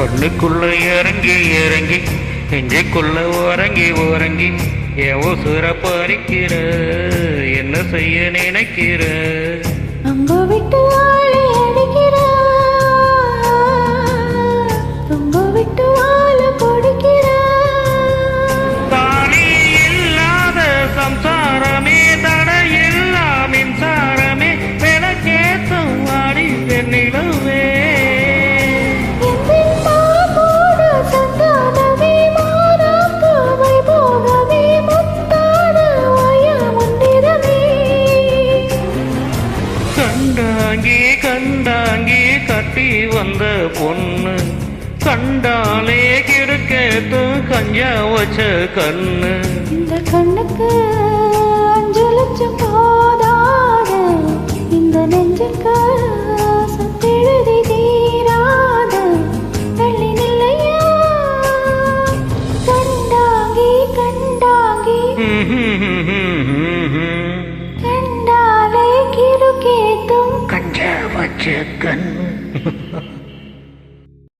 கண்ணுக்குள்ள இறங்கி இறங்கி நெஞ்சுக்குள்ள உறங்கி உறங்கி என் உசுர பறிக்கிற என்ன செய்ய நினைக்கிற? அங்க விட்டு கண்டாங்கி கண்டாங்கி கட்டி வந்த பொண்ணு. கண்டாலே கிடுக்கேத்து கஞ்சா வச்ச கண்ணு. இந்த கண்ணுக்கு அஞ்சு லட்சம் போதாது? இந்த நெஞ்சுக்கு கண்டாங்கி கண்டாங்கி. chicken.